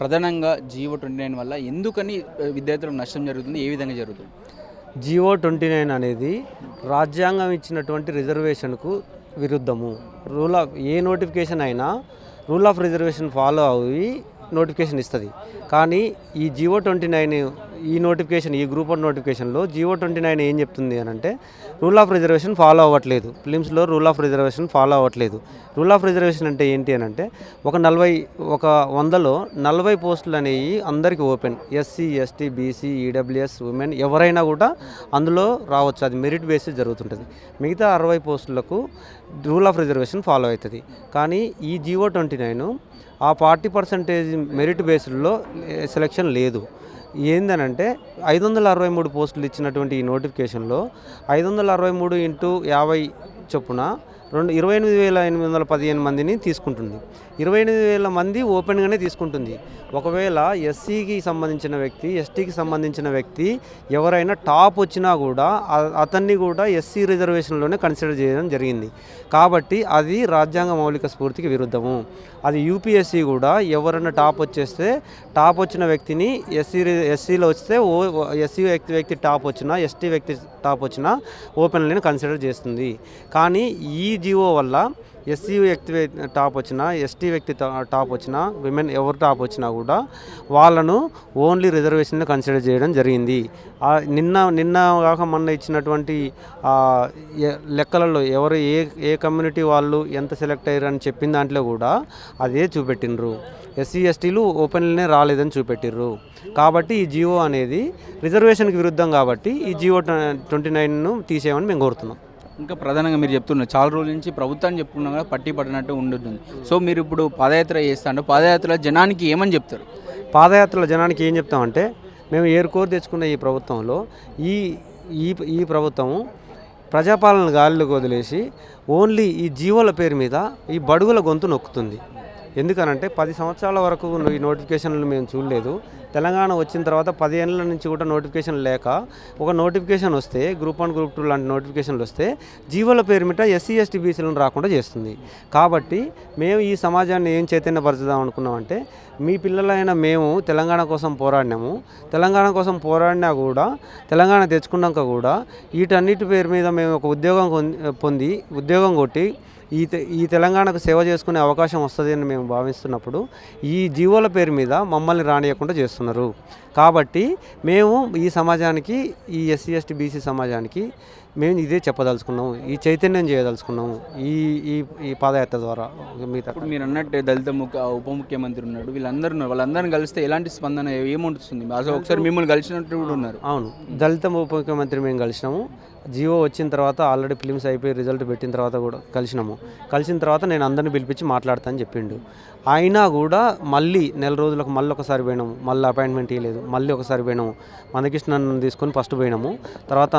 ప్రధానంగా Jio twenty nine వల్ల ఎందుకని విద్యార్థులకు నష్టం జరుగుతుంది? ఏ విధంగా జరుగుతుంది? జియో ట్వంటీ నైన్ అనేది రాజ్యాంగం ఇచ్చినటువంటి రిజర్వేషన్కు విరుద్ధము. రూల్ ఆఫ్ ఏ నోటిఫికేషన్ అయినా రూల్ ఆఫ్ రిజర్వేషన్ ఫాలో అవి నోటిఫికేషన్ ఇస్తుంది. కానీ ఈ జియో ట్వంటీ నైన్ ఈ నోటిఫికేషన్ ఈ గ్రూప్ వన్ నోటిఫికేషన్లో జియో ట్వంటీ నైన్ ఏం చెప్తుంది అని అంటే రూల్ ఆఫ్ రిజర్వేషన్ ఫాలో అవ్వట్లేదు. ఫిలిమ్స్లో రూల్ ఆఫ్ రిజర్వేషన్ ఫాలో అవ్వట్లేదు. రూల్ ఆఫ్ రిజర్వేషన్ అంటే ఏంటి అని అంటే ఒక నలభై ఒక వందలో నలభై పోస్టులు అనేవి అందరికీ open SC ST BC EWS women ఎవరైనా కూడా అందులో రావచ్చు. అది మెరిట్ బేస్ జరుగుతుంటుంది. మిగతా అరవై పోస్టులకు రూల్ ఆఫ్ రిజర్వేషన్ ఫాలో అవుతుంది. కానీ ఈ జియో ట్వంటీ నైన్ ఆ ఫార్టీ పర్సెంటేజ్ మెరిట్ బేస్డ్లో సెలెక్షన్ లేదు. ఏందనంటే ఐదు వందల అరవై మూడు పోస్టులు ఇచ్చినటువంటి ఈ నోటిఫికేషన్లో ఐదు వందల అరవై మూడు ఇంటూ యాభై చొప్పున రెండు ఇరవై ఎనిమిది వేల ఎనిమిది వందల పదిహేను మందిని తీసుకుంటుంది. ఇరవై ఎనిమిది వేల మంది ఓపెన్గానే తీసుకుంటుంది. ఒకవేళ ఎస్సీకి సంబంధించిన వ్యక్తి ఎస్టీకి సంబంధించిన వ్యక్తి ఎవరైనా టాప్ వచ్చినా కూడా అతన్ని కూడా ఎస్సీ రిజర్వేషన్లోనే కన్సిడర్ చేయడం జరిగింది. కాబట్టి అది రాజ్యాంగ మౌలిక స్ఫూర్తికి విరుద్ధము. అది యూపీఎస్సీ కూడా ఎవరైనా టాప్ వచ్చేస్తే టాప్ వచ్చిన వ్యక్తిని ఎస్సీ ఎస్సీలో వస్తే ఓ ఎస్సీ వ్యక్తి వ్యక్తి టాప్ వచ్చినా ఎస్టీ వ్యక్తి టాప్ వచ్చినా ఓపెన్లీని కన్సిడర్ చేస్తుంది. కానీ ఈ జీవో వల్ల ఎస్సీ వ్యక్తి టాప్ వచ్చినా ఎస్టీ వ్యక్తి టాప్ వచ్చినా విమెన్ ఎవరు టాప్ వచ్చినా కూడా వాళ్ళను ఓన్లీ రిజర్వేషన్ కన్సిడర్ చేయడం జరిగింది. నిన్న నిన్న కాక మొన్న ఇచ్చినటువంటి లెక్కలలో ఎవరు ఏ ఏ కమ్యూనిటీ వాళ్ళు ఎంత సెలెక్ట్ అయ్యారు అని చెప్పిన దాంట్లో కూడా అదే చూపెట్టినరు ఎస్సీ ఎస్టీలు ఓపెన్లోనే రాలేదని చూపెట్టిర్రు. కాబట్టి ఈ జియో అనేది రిజర్వేషన్కి విరుద్ధం కాబట్టి ఈ జియో ట్వంటీ నైన్ను తీసేయమని మేము కోరుతున్నాం. ఇంకా ప్రధానంగా మీరు చెప్తున్నారు చాలా రోజుల నుంచి ప్రభుత్వాన్ని చెప్పుకున్నా కూడా పట్టి పడినట్టు ఉండుతుంది సో మీరు ఇప్పుడు పాదయాత్ర చేస్తాను పాదయాత్ర జనానికి ఏమని చెప్తారు? పాదయాత్రల జనానికి ఏం చెప్తామంటే మేము ఏరుకోరు తెచ్చుకున్న ఈ ప్రభుత్వంలో ఈ ఈ ఈ ప్రభుత్వము ప్రజాపాలన గాలిలోకి వదిలేసి ఓన్లీ ఈ జీవోల పేరు మీద ఈ బడుగుల గొంతు నొక్కుతుంది. ఎందుకనంటే పది సంవత్సరాల వరకు ఈ నోటిఫికేషన్లు మేము చూడలేదు. తెలంగాణ వచ్చిన తర్వాత పది ఏళ్ళ నుంచి కూడా నోటిఫికేషన్ లేక ఒక నోటిఫికేషన్ వస్తే గ్రూప్ వన్ గ్రూప్ టూ లాంటి నోటిఫికేషన్లు వస్తే జీవోల పేరు మీద ఎస్సీ ఎస్టీ బీసీలను రాకుండా చేస్తుంది. కాబట్టి మేము ఈ సమాజాన్ని ఏం చైతన్యపరచుదాం అనుకున్నామంటే మీ పిల్లలైన మేము తెలంగాణ కోసం పోరాడినాము. తెలంగాణ కోసం పోరాడినా కూడా తెలంగాణ తెచ్చుకున్నాక కూడా వీటన్నిటి పేరు మీద మేము ఒక ఉద్యోగం పొంది ఉద్యోగం కొట్టి ఈ తె- ఈ తెలంగాణకు సేవ చేసుకునే అవకాశం వస్తుంది అని మేము భావిస్తున్నప్పుడు ఈ జీవోల పేరు మీద మమ్మల్ని రానియకుండా చేస్తున్నారు. కాబట్టి మేము ఈ సమాజానికి ఈ ఎస్సీ ఎస్టీ బీసీ సమాజానికి మేము ఇదే చెప్పదలుచుకున్నాము ఈ చైతన్యం చేయదలుచుకున్నాము ఈ ఈ ఈ పాదయాత్ర ద్వారా మిగతా ఇప్పుడు మీరు అన్నట్టు దళిత ముఖ్య ఉప ముఖ్యమంత్రి ఉన్నాడు. వీళ్ళందరూ ఉన్నారు వాళ్ళందరిని కలిస్తే ఎలాంటి స్పందన ఏముంటుంది? అసలు ఒకసారి మిమ్మల్ని కలిసినట్టు కూడా ఉన్నారు. అవును. దళిత ఉప ముఖ్యమంత్రి మేము కలిసినాము. జియో వచ్చిన తర్వాత ఆల్రెడీ ఫిలిమ్స్ అయిపోయి రిజల్ట్ పెట్టిన తర్వాత కూడా కలిసినాము. కలిసిన తర్వాత నేను అందరిని పిలిపించి మాట్లాడతాను చెప్పిండు. అయినా కూడా మళ్ళీ నెల రోజులకు మళ్ళీ ఒకసారి పోయినాము. మళ్ళీ అపాయింట్మెంట్ ఇవ్వలేదు మళ్ళీ ఒకసారి పోయినాము. మందకృష్ణను తీసుకొని ఫస్ట్ పోయినాము. తర్వాత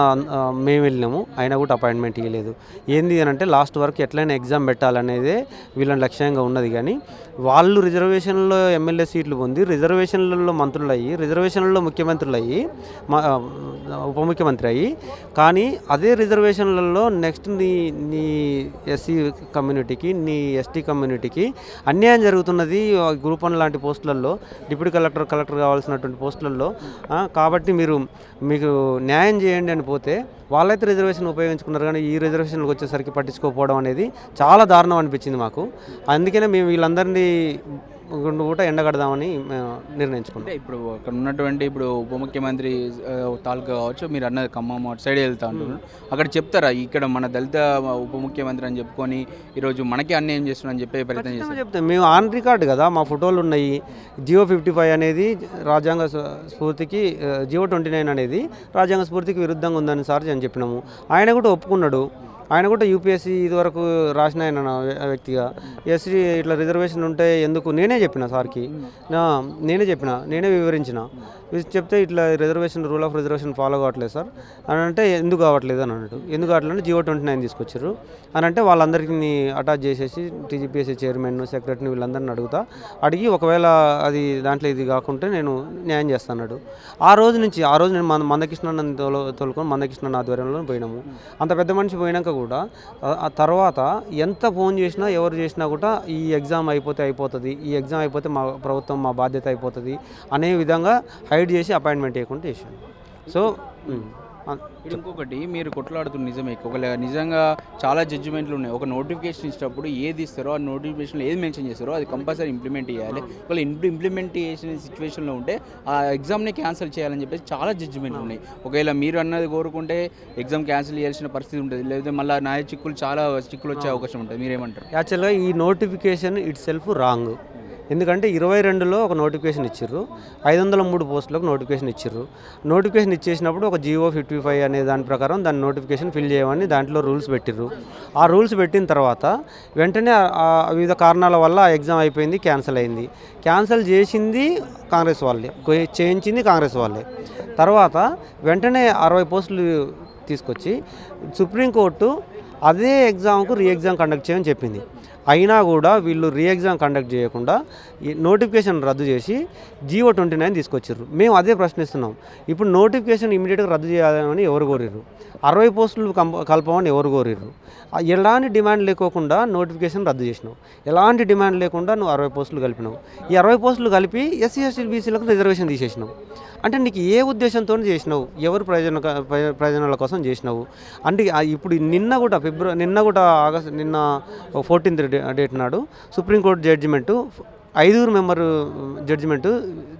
మేము వెళ్ళినాము. అయినా కూడా అపాయింట్మెంట్ ఇవ్వలేదు ఏంది అని అంటే లాస్ట్ వరకు ఎట్లయినా ఎగ్జామ్ పెట్టాలనేదే వీళ్ళని లక్ష్యంగా ఉన్నది. కానీ వాళ్ళు రిజర్వేషన్లో ఎమ్మెల్యే సీట్లు పొంది రిజర్వేషన్లలో మంత్రులు అయ్యి రిజర్వేషన్లలో ముఖ్యమంత్రులు అయ్యి ఉప ముఖ్యమంత్రి అయ్యి కానీ అదే రిజర్వేషన్లలో నెక్స్ట్ నీ నీ ఎస్సీ కమ్యూనిటీకి నీ ఎస్టీ కమ్యూనిటీకి అన్యాయం జరుగుతున్నది. ఆ గ్రూప్ వన్ లాంటి పోస్టులలో డిప్యూటీ కలెక్టర్ కలెక్టర్ కావాల్సినటువంటి పోస్టులలో కాబట్టి మీరు మీకు న్యాయం చేయండి అని పోతే వాళ్ళైతే రిజర్వేషన్ ఉపయోగించుకున్నారు. కానీ ఈ రిజర్వేషన్లకు వచ్చేసరికి పట్టించుకోకపోవడం అనేది చాలా దారుణం అనిపించింది మాకు. అందుకనే మేము వీళ్ళందరినీ కూడా ఎండగడదామని మేము నిర్ణయించుకున్నాం. ఇప్పుడు అక్కడ ఉన్నటువంటి ఇప్పుడు ఉప ముఖ్యమంత్రి తాలూకా కావచ్చు మీరు అన్నది ఖమ్మం అటు సైడ్ వెళ్తా అంటున్నారు. అక్కడ చెప్తారా? ఇక్కడ మన దళిత ఉప ముఖ్యమంత్రి అని చెప్పుకొని ఈరోజు మనకి అన్యాయం చేస్తున్నారని చెప్పే ప్రయత్నం ఖచ్చితంగా చెప్తాం. మేము ఆన్ రికార్డ్ కదా మా ఫోటోలు ఉన్నాయి. జియో ఫిఫ్టీ ఫైవ్ అనేది రాజ్యాంగ స్ఫూ- స్ఫూర్తికి జియో ట్వంటీ నైన్ అనేది రాజ్యాంగ స్ఫూర్తికి విరుద్ధంగా ఉందని సార్ అని చెప్పినాము. ఆయన కూడా ఒప్పుకున్నాడు. ఆయన కూడా యూపీఎస్సీ ఇదివరకు రాసిన ఆయన వ్యక్తిగా. ఎస్సీ ఇట్లా రిజర్వేషన్ ఉంటే ఎందుకు? నేనే చెప్పిన సార్కి. నా నేనే చెప్పిన. నేనే వివరించిన. చెప్తే ఇట్లా reservation rule of reservation follow కావట్లేదు సార్. అని అంటే ఎందుకు కావట్లేదు అని అన్నాడు. ఎందుకు కావట్లేదు జియో ట్వంటీ నైన్ తీసుకొచ్చారు అని అంటే వాళ్ళందరికీ అటాచ్ చేసేసి టీజీపీఎస్సీ చైర్మన్ సెక్రటరీని వీళ్ళందరిని అడుగుతా. అడిగి ఒకవేళ అది దాంట్లో ఇది కాకుంటే నేను న్యాయం చేస్తాడు ఆ రోజు నుంచి ఆ రోజు నేను మన మందకృష్ణ తోలుకొని మందకృష్ణ ఆధ్వర్యంలో పోయినాము. అంత పెద్ద మనిషి పోయినాక కూడా ఆ- తర్వాత ఎంత ఫోన్ చేసినా ఎవరు చేసినా కూడా ఈ ఎగ్జామ్ అయిపోతే అయిపోతుంది ఈ ఎగ్జామ్ అయిపోతే మా ప్రభుత్వం మా బాధ్యత అయిపోతుంది అనే విధంగా హైడ్ చేసి అపాయింట్మెంట్ చేయకుండా చేశాను సో ఇంకొకటి మీరు కొట్లాడుతున్న నిజమే. ఒకవేళ నిజంగా చాలా జడ్జిమెంట్లు ఉన్నాయి. ఒక నోటిఫికేషన్ ఇచ్చినప్పుడు ఏది ఇస్తారో ఆ నోటిఫికేషన్లో ఏది మెన్షన్ చేస్తారో అది కంపల్సరీ ఇంప్లిమెంట్ చేయాలి. ఒకవేళ ఇంప్లిమెంట్ చేసిన సిచ్యువేషన్లో ఉంటే ఆ ఎగ్జామ్ని క్యాన్సిల్ చేయాలని చెప్పేసి చాలా జడ్జిమెంట్లు ఉన్నాయి. ఒకవేళ మీరు అన్నది కోరుకుంటే ఎగ్జామ్ క్యాన్సిల్ చేయాల్సిన పరిస్థితి ఉంటుంది. లేకపోతే మళ్ళీ న్యాయ చిక్కులు చాలా చిక్కులు వచ్చే అవకాశం ఉంటుంది. మీరేమంటారు? యాక్చువల్గా ఈ నోటిఫికేషన్ ఇట్ సెల్ఫ్ రాంగ్ ఎందుకంటే ఇరవై రెండులో ఒక నోటిఫికేషన్ ఇచ్చిర్రు ఐదు వందల మూడు పోస్టులకు నోటిఫికేషన్ ఇచ్చిర్రు. నోటిఫికేషన్ ఇచ్చేసినప్పుడు ఒక జియో ఫిఫ్టీ ఫైవ్ అనే దాని ప్రకారం దాని నోటిఫికేషన్ ఫిల్ చేయమని దాంట్లో రూల్స్ పెట్టిర్రు. ఆ రూల్స్ పెట్టిన తర్వాత వెంటనే వివిధ కారణాల వల్ల ఆ ఎగ్జామ్ అయిపోయింది క్యాన్సిల్ అయింది. క్యాన్సిల్ చేసింది కాంగ్రెస్ వాళ్ళే చేయించింది కాంగ్రెస్ వాళ్ళే. తర్వాత వెంటనే అరవై పోస్టులు తీసుకొచ్చి సుప్రీంకోర్టు అదే ఎగ్జామ్కు రీ ఎగ్జామ్ కండక్ట్ చేయమని చెప్పింది. అయినా కూడా వీళ్ళు రీ ఎగ్జామ్ కండక్ట్ చేయకుండా నోటిఫికేషన్ రద్దు చేసి జీవో ట్వంటీ నైన్ తీసుకొచ్చారు మేము అదే ప్రశ్నిస్తున్నాం. ఇప్పుడు నోటిఫికేషన్ ఇమీడియట్గా రద్దు చేయాలని ఎవరు కోరిర్రు? అరవై పోస్టులు కంప కలపమని ఎవరు కోరిర్రు? ఎలాంటి డిమాండ్ లేకోకుండా నోటిఫికేషన్ రద్దు చేసినావు ఎలాంటి డిమాండ్ లేకుండా నువ్వు అరవై పోస్టులు కలిపినావు. ఈ అరవై పోస్టులు కలిపి ఎస్సీ ఎస్టీ బీసీలకు రిజర్వేషన్ తీసేసినావు. అంటే నీకు ఏ ఉద్దేశంతో చేసినావు? ఎవరు ప్రయోజన ప్రయోజనాల కోసం చేసినావు? అంటే ఇప్పుడు నిన్న కూడా ఫిబ్రవరి నిన్న కూడా ఆగస్ట్ నిన్న ఫోర్టీన్త్ డేట్ నాడు సుప్రీంకోర్టు జడ్జిమెంటు ఐదుగురు మెంబర్ జడ్జిమెంటు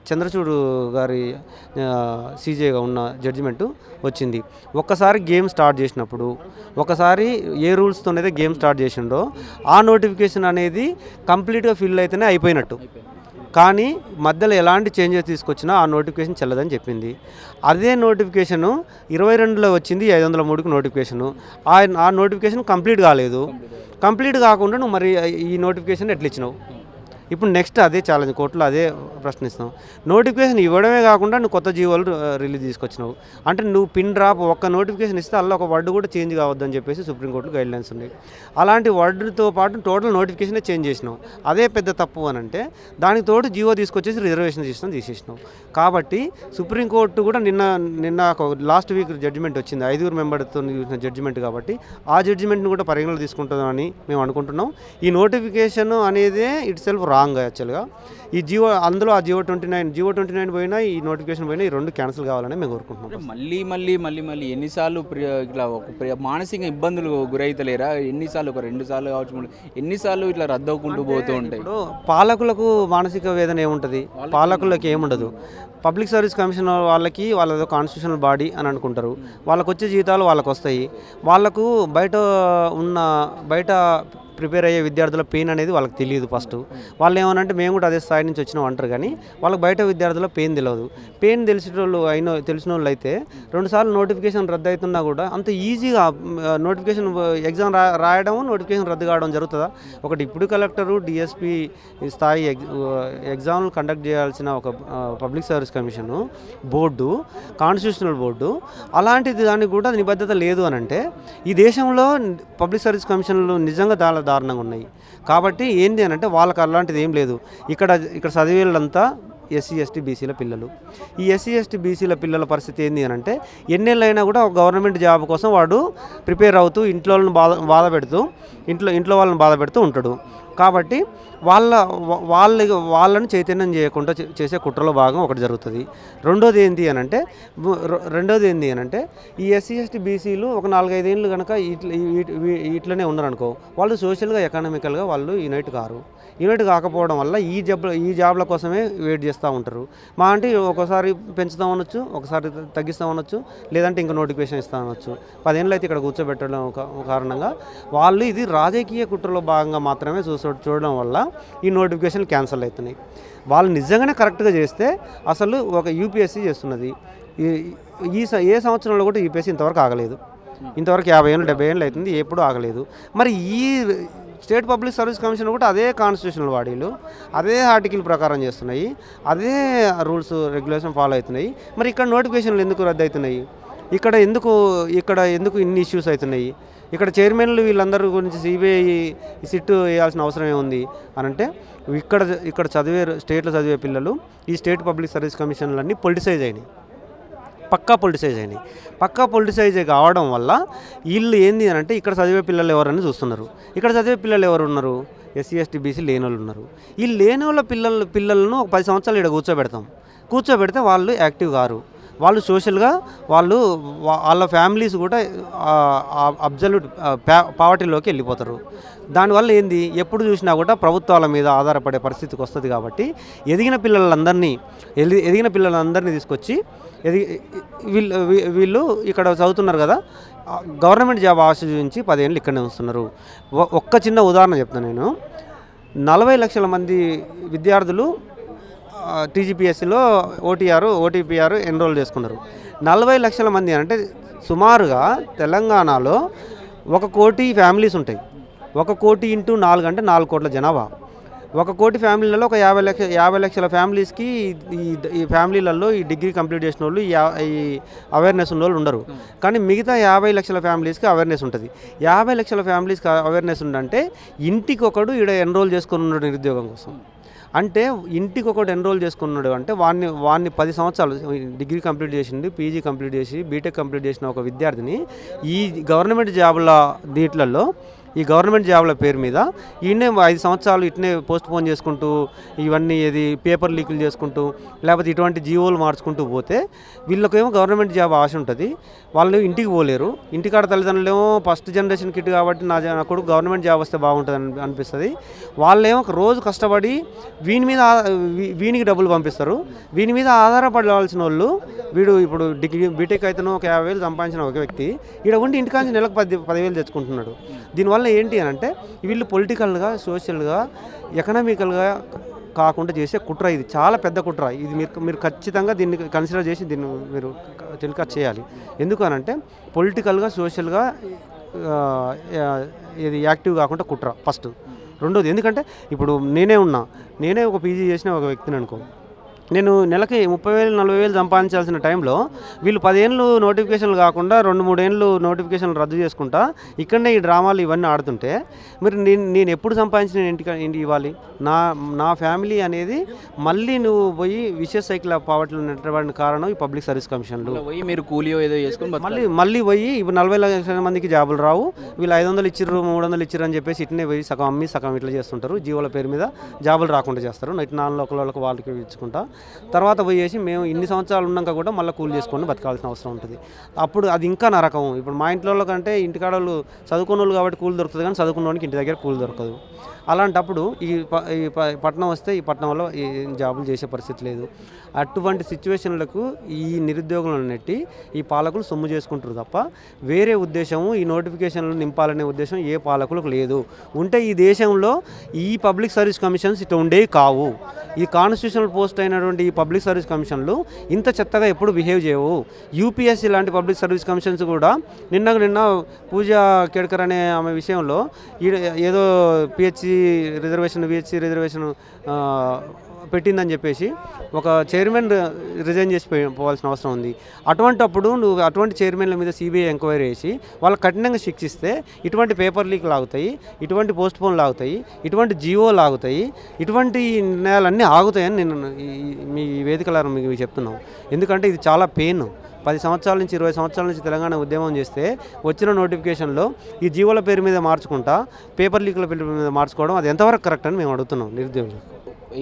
చంద్రచూడు గారి సీజేగా ఉన్న జడ్జిమెంటు వచ్చింది. ఒక్కసారి గేమ్ స్టార్ట్ చేసినప్పుడు ఒకసారి ఏ రూల్స్తోనైతే గేమ్ స్టార్ట్ చేసిండో ఆ నోటిఫికేషన్ అనేది కంప్లీట్గా ఫిల్ అయితేనే అయిపోయినట్టు. కానీ మధ్యలో ఎలాంటి చేంజెస్ తీసుకొచ్చినా ఆ నోటిఫికేషన్ చెల్లదని చెప్పింది. అదే నోటిఫికేషను ఇరవై రెండులో వచ్చింది ఐదు వందల మూడుకి నోటిఫికేషను. ఆ ఆ నోటిఫికేషన్ కంప్లీట్ కాలేదు. కంప్లీట్ కాకుండా నువ్వు మరి ఈ నోటిఫికేషన్ ఎట్లా ఇచ్చినావు? ఇప్పుడు నెక్స్ట్ అదే ఛాలెంజ్ కోర్టులో అదే ప్రశ్నిస్తాం నోటిఫికేషన్ ఇవ్వడమే కాకుండా నువ్వు కొత్త జీవోలు రిలీజ్ తీసుకొచ్చినావు. అంటే నువ్వు పిన్ డ్రాప్ ఒక్క నోటిఫికేషన్ ఇస్తే అలా ఒక వర్డ్ కూడా చేంజ్ కావద్దని చెప్పేసి సుప్రీంకోర్టు గైడ్ లైన్స్ ఉన్నాయి. అలాంటి వర్డ్తో పాటు టోటల్ నోటిఫికేషనే చేంజ్ చేసినావు. అదే పెద్ద తప్పు అని అంటే దానికి తోడు జీవో తీసుకొచ్చేసి రిజర్వేషన్ సిస్టమ్ తీసేసినావు. కాబట్టి సుప్రీంకోర్టు కూడా నిన్న నిన్న లాస్ట్ వీక్ జడ్జిమెంట్ వచ్చింది. ఐదుగురు మెంబర్తో చూసిన జడ్జిమెంట్ కాబట్టి ఆ జడ్జిమెంట్ని కూడా పరిగణలో తీసుకుంటుందని మేము అనుకుంటున్నాం. ఈ నోటిఫికేషన్ అనేది ఇట్ సెల్ఫ్ రాంగ్ యాక్చువల్గా ఈ జియో అందులో ఆ GO twenty nine GO twenty nine పోయినా ఈ నోటిఫికేషన్ పోయినా ఈ రెండు క్యాన్సిల్ కావాలని మేము కోరుకుంటున్నాం మళ్ళీ మళ్ళీ మళ్ళీ మళ్ళీ ఎన్నిసార్లు ప్రియ ఇట్లా ఒక ప్రియ- మానసిక ఇబ్బందులు గురైతలేరా? ఎన్నిసార్లు ఒక రెండు సార్లు కావచ్చు మూడు- ఎన్నిసార్లు ఇట్లా రద్దు అవ్వకుంటూ పోతూ ఉంటాయి? పాలకులకు మానసిక వేదన ఏముంటుంది? పాలకులకు ఏముండదు? పబ్లిక్ సర్వీస్ కమిషన్ వాళ్ళకి వాళ్ళది కాన్స్టిట్యూషనల్ బాడీ అని అనుకుంటారు. వాళ్ళకు వచ్చే జీతాలు వాళ్ళకు వస్తాయి వాళ్ళకు బయట ఉన్న బయట ప్రిపేర్ అయ్యే విద్యార్థుల పెయిన్ అనేది వాళ్ళకి తెలియదు ఫస్ట్. వాళ్ళు ఏమనంటే మేము కూడా అదే స్థాయి నుంచి వచ్చినాం అంటారు కానీ వాళ్ళకి బయట విద్యార్థుల పెయిన్ తెలియదు పెయిన్ తెలిసిన వాళ్ళు అయిన తెలిసిన వాళ్ళు అయితే రెండుసార్లు నోటిఫికేషన్ రద్దు అవుతున్నా కూడా అంత ఈజీగా నోటిఫికేషన్ ఎగ్జామ్ రా రాయడం నోటిఫికేషన్ రద్దు కావడం జరుగుతుందా? ఒకటి ఇప్పుడు కలెక్టరు డిఎస్పి స్థాయి ఎగ్ ఎగ్జామ్లు కండక్ట్ చేయాల్సిన ఒక public service commission board constitutional board అలాంటిది దానికి కూడా నిబద్ధత లేదు అని అంటే ఈ దేశంలో పబ్లిక్ సర్వీస్ కమిషన్లు నిజంగా దాని దారుణంగా ఉన్నాయి. కాబట్టి ఏంటి అని అంటే వాళ్ళకి అలాంటిది ఏం లేదు. ఇక్కడ ఇక్కడ చదివేళ్ళంతా ఎస్సీ ఎస్టీ బీసీల పిల్లలు. ఈ ఎస్సీ ఎస్టీ బీసీల పిల్లల పరిస్థితి ఏంటి అని అంటే ఎన్నేళ్ళైనా కూడా ఒక గవర్నమెంట్ జాబ్ కోసం వాడు ప్రిపేర్ అవుతూ ఇంట్లో వాళ్ళని బాధ బాధ పెడుతూ ఇంట్లో ఇంట్లో వాళ్ళని బాధ పెడుతూ ఉంటాడు. కాబట్టి వాళ్ళ వాళ్ళ వాళ్ళని చైతన్యం చేయకుండా చేసే కుట్రలో భాగం ఒకటి జరుగుతుంది. రెండోది ఏంటి అని అంటే రెండోది ఏంటి అని అంటే ఈ ఎస్సీ ఎస్టీ బీసీలు ఒక నాలుగైదేళ్ళు కనుక ఇట్ల ఇట్లనే ఉన్నారనుకో వాళ్ళు సోషల్గా ఎకనామికల్గా వాళ్ళు యునైట్ కారు. యూనిట్ కాకపోవడం వల్ల ఈ జాబ్ ఈ జాబ్ల కోసమే వెయిట్ చేస్తూ ఉంటారు. మా అంటే ఒకసారి పెంచుతాం అనొచ్చు ఒకసారి తగ్గిస్తాం అనొచ్చు లేదంటే ఇంకా నోటిఫికేషన్ ఇస్తాం అనొచ్చు. పదేళ్ళు అయితే ఇక్కడ కూర్చోబెట్టడం కారణంగా వాళ్ళు ఇది రాజకీయ కుట్రలో భాగంగా మాత్రమే చూస్తారు చూడడం వల్ల ఈ నోటిఫికేషన్ క్యాన్సిల్ అవుతున్నాయి. వాళ్ళు నిజంగానే కరెక్ట్గా చేస్తే అసలు ఒక యూపీఎస్సీ చేస్తున్నది. ఈ- ఈ స- ఏ సంవత్సరంలో కూడా యూపీఎస్సీ ఇంతవరకు ఆగలేదు. ఇంతవరకు యాభై ఏళ్ళు డెబ్బై ఏళ్ళు అవుతుంది ఎప్పుడూ ఆగలేదు. మరి ఈ స్టేట్ పబ్లిక్ సర్వీస్ కమిషన్ కూడా అదే కాన్స్టిట్యూషనల్ బాడీలు అదే ఆర్టికల్ ప్రకారం చేస్తున్నాయి అదే రూల్స్ రెగ్యులేషన్ ఫాలో అవుతున్నాయి. మరి ఇక్కడ నోటిఫికేషన్లు ఎందుకు రద్దు అవుతున్నాయి? ఇక్కడ ఎందుకు ఇక్కడ ఎందుకు ఇన్ని ఇష్యూస్ అవుతున్నాయి? ఇక్కడ చైర్మన్లు వీళ్ళందరి గురించి సిబిఐ సిట్ వేయాల్సిన అవసరం ఏముంది? అని అంటే ఇక్కడ ఇక్కడ చదివే స్టేట్లో చదివే పిల్లలు ఈ స్టేట్ పబ్లిక్ సర్వీస్ కమిషన్లన్నీ పొలిటిసైజ్ అయినాయి. పక్కా పొలిటిసైజ్ అయినాయి. పక్కా పొలిటిసైజ్ కావడం వల్ల వీళ్ళు ఏంది అని అంటే ఇక్కడ చదివే పిల్లలు ఎవరని చూస్తున్నారు. ఇక్కడ చదివే పిల్లలు ఎవరు ఉన్నారు? ఎస్సీ ఎస్టీ బీసీ లేని వాళ్ళు ఉన్నారు. ఈ లేని వాళ్ళ పిల్లలు పిల్లలను ఒక పది సంవత్సరాలు ఇక్కడ కూర్చోబెడతాం. కూర్చోబెడితే వాళ్ళు యాక్టివ్ కారు. వాళ్ళు సోషల్గా వాళ్ళు వాళ్ళ ఫ్యామిలీస్ కూడా అబ్జల్యూట్ పావర్టీలోకి వెళ్ళిపోతారు. దానివల్ల ఏంది? ఎప్పుడు చూసినా కూడా ప్రభుత్వాల మీద ఆధారపడే పరిస్థితికి వస్తుంది కాబట్టి ఎదిగిన పిల్లలందరినీ ఎది- ఎదిగిన పిల్లలందరినీ తీసుకొచ్చి ఎది వీళ్ళు వీళ్ళు ఇక్కడ చదువుతున్నారు కదా గవర్నమెంట్ జాబ్ ఆశ చూపించి పదేళ్ళు ఇక్కడనే వస్తున్నారు ఒక్క చిన్న ఉదాహరణ చెప్తాను నేను. నలభై లక్షల మంది విద్యార్థులు టీజీపీఎస్సీలో ఓటీఆర్ ఓటీపీఆర్ ఎన్రోల్ చేసుకున్నారు. నలభై లక్షల మంది అంటే సుమారుగా తెలంగాణలో ఒక కోటి ఫ్యామిలీస్ ఉంటాయి. ఒక కోటి ఇంటూ నాలుగు అంటే నాలుగు కోట్ల జనాభా. ఒక కోటి ఫ్యామిలీలలో ఒక యాభై లక్ష యాభై లక్షల ఫ్యామిలీస్కి ఈ ఈ ఫ్యామిలీలలో ఈ డిగ్రీ కంప్లీట్ చేసిన వాళ్ళు ఈ యా- ఈ అవేర్నెస్ ఉన్న వాళ్ళు ఉండరు. కానీ మిగతా యాభై లక్షల ఫ్యామిలీస్కి అవేర్నెస్ ఉంటుంది. యాభై లక్షల ఫ్యామిలీస్కి అవేర్నెస్ ఉందంటే ఇంటికి ఒకడు ఈడ ఎన్రోల్ చేసుకుని ఉన్నాడు నిరుద్యోగం కోసం. అంటే ఇంటికి ఒకటి ఎన్రోల్ చేసుకున్నాడు అంటే వాడిని వాడిని పది సంవత్సరాలు డిగ్రీ కంప్లీట్ చేసింది పీజీ కంప్లీట్ చేసి బీటెక్ కంప్లీట్ చేసిన ఒక విద్యార్థిని ఈ గవర్నమెంట్ జాబుల దీంట్లలో ఈ గవర్నమెంట్ జాబ్ల పేరు మీద ఈయనే ఐదు సంవత్సరాలు ఇట్నే పోస్ట్ పోన్ చేసుకుంటూ ఇవన్నీ ఏది పేపర్ లీకులు చేసుకుంటూ లేకపోతే ఇటువంటి జీవోలు మార్చుకుంటూ పోతే వీళ్ళకేమో గవర్నమెంట్ జాబ్ ఆశ ఉంటుంది. వాళ్ళు ఇంటికి పోలేరు. ఇంటికాడ తల్లిదండ్రులేమో ఫస్ట్ జనరేషన్ కిట్ కాబట్టి నా నా కొడుకు గవర్నమెంట్ జాబ్ వస్తే బాగుంటుంది అని అనిపిస్తుంది. వాళ్ళేమో ఒక రోజు కష్టపడి వీని మీద వీనికి డబ్బులు పంపిస్తారు. వీని మీద ఆధారపడాల్సిన వాళ్ళు వీడు ఇప్పుడు డిగ్రీ బీటెక్ అయితేనో ఒక యాభై వేలు సంపాదించిన ఒక వ్యక్తి ఇక్కడ ఉండి ఇంటికాంచి నెలకు పది పదివేలు తెచ్చుకుంటున్నాడు. దీనివల్ల ఏంటి అని అంటే వీళ్ళు పొలిటికల్గా సోషల్గా ఎకనామికల్గా కాకుండా చేసే కుట్ర ఇది. చాలా పెద్ద కుట్ర. ఇది మీరు మీరు ఖచ్చితంగా దీన్ని కన్సిడర్ చేసి దీన్ని మీరు టెలికాస్ట్ చేయాలి. ఎందుకనంటే పొలిటికల్గా సోషల్గా ఇది యాక్టివ్ కాకుండా కుట్ర ఫస్ట్. రెండోది ఎందుకంటే ఇప్పుడు నేనే ఉన్నా. నేనే ఒక పీజీ చేసిన ఒక వ్యక్తిని అనుకో. నేను నెలకి ముప్పై వేలు నలభై వేలు సంపాదించాల్సిన టైంలో వీళ్ళు పదేళ్ళు నోటిఫికేషన్లు కాకుండా రెండు మూడేళ్ళు నోటిఫికేషన్లు రద్దు చేసుకుంటా ఇక్కడనే ఈ డ్రామాలు ఇవన్నీ ఆడుతుంటే మరి నేను నేను ఎప్పుడు సంపాదించిన ఇంటికి ఇంటికి ఇవ్వాలి? నా నా ఫ్యామిలీ అనేది మళ్ళీ నువ్వు పోయి విషయస్ సైకిల్ ఆఫ్ పావర్టీలో నెట్టబడిన కారణం ఈ పబ్లిక్ సర్వీస్ కమిషన్లు. పోయి మీరు కూలియో ఏదో చేసుకొని. మళ్ళీ మళ్ళీ పోయి ఇప్పుడు నలభై లక్షల మందికి జాబులు రావు. వీళ్ళు ఐదు వందలు ఇచ్చిర్రు మూడు వందలు ఇచ్చిర్రు అని చెప్పేసి ఇట్నే పోయి సగం అమ్మి సగం ఇట్లా చేస్తుంటారు. జీవోల పేరు మీద జాబులు రాకుండా చేస్తారు. ఇటు నాలుగు లోకల్ వాళ్ళకి వాళ్ళకి ఇచ్చుకుంటా. తర్వాత పోయేసి మేము ఇన్ని సంవత్సరాలు ఉన్నాక కూడా మళ్ళీ కూలి చేసుకొని బతకాల్సిన అవసరం ఉంటుంది. అప్పుడు అది ఇంకా నరకం. ఇప్పుడు మా ఇంట్లో కంటే ఇంటికాడ వాళ్ళు చదువుకున్న వాళ్ళు కాబట్టి కూలి దొరుకుతుంది కానీ చదువుకున్న వాడికి ఇంటి దగ్గర కూలి దొరకదు. అలాంటప్పుడు ఈ ప- ఈ పట్టణం వస్తే ఈ పట్టణంలో ఈ జాబులు చేసే పరిస్థితి లేదు. అటువంటి సిచ్యువేషన్లకు ఈ నిరుద్యోగులను నెట్టి ఈ పాలకులు సొమ్ము చేసుకుంటారు తప్ప వేరే ఉద్దేశము ఈ నోటిఫికేషన్లు నింపాలనే ఉద్దేశం ఏ పాలకులకు లేదు. ఉంటే ఈ దేశంలో ఈ పబ్లిక్ సర్వీస్ కమిషన్స్ ఇట్లా ఉండేవి కావు. ఈ కాన్స్టిట్యూషనల్ పోస్ట్ అయినటువంటి ఈ పబ్లిక్ సర్వీస్ కమిషన్లు ఇంత చెత్తగా ఎప్పుడు బిహేవ్ చేయవు. యూపీఎస్సీ లాంటి పబ్లిక్ సర్వీస్ కమిషన్స్ కూడా నిన్న నిన్న పూజా కేడ్కర్ అనే ఆమె విషయంలో ఏదో పిహెచ్సి రిజర్వేషన్ విహెచ్సి రిజర్వేషన్ పెట్టిందని చెప్పేసి ఒక చైర్మన్ రిజైన్ చేసి పోవాల్సిన అవసరం ఉంది. అటువంటి అప్పుడు నువ్వు అటువంటి చైర్మన్ల మీద సిబిఐ ఎంక్వైరీ చేసి వాళ్ళు కఠినంగా శిక్షిస్తే ఇటువంటి పేపర్ లీక్ లాగుతాయి ఇటువంటి పోస్ట్ పోన్ లాగుతాయి ఇటువంటి జియో లాగుతాయి ఇటువంటి నిర్ణయాలన్నీ ఆగుతాయని నేను మీ వేదికలను మీకు చెప్తున్నాం. ఎందుకంటే ఇది చాలా పెయిన్. పది సంవత్సరాల నుంచి ఇరవై సంవత్సరాల నుంచి తెలంగాణ ఉద్యమం చేస్తే వచ్చిన నోటిఫికేషన్లో ఈ జీవోల పేరు మీద మార్చుకుంటా పేపర్ లీకుల పేరు మీద మార్చుకోవడం అది ఎంతవరకు కరెక్ట్ అని మేము అడుగుతున్నాం నిరుద్యోగులు.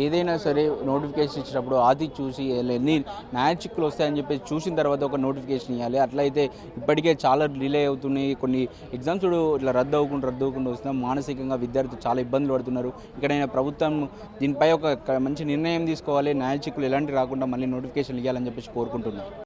ఏదైనా సరే నోటిఫికేషన్ ఇచ్చినప్పుడు అది చూసి ఎన్ని న్యాయచిక్కులు వస్తాయని చెప్పేసి చూసిన తర్వాత ఒక నోటిఫికేషన్ ఇవ్వాలి అట్లయితే ఇప్పటికే చాలా డిలే అవుతున్నాయి. కొన్ని ఎగ్జామ్స్ కూడా ఇట్లా రద్దు అవ్వకుండా రద్దు అవ్వకుండా వస్తున్నాం మానసికంగా విద్యార్థులు చాలా ఇబ్బందులు పడుతున్నారు. ఇక్కడైనా ప్రభుత్వం దీనిపై ఒక మంచి నిర్ణయం తీసుకోవాలి. న్యాయచిక్కులు ఎలాంటి రాకుండా మళ్ళీ నోటిఫికేషన్ ఇవ్వాలని చెప్పేసి కోరుకుంటున్నాం.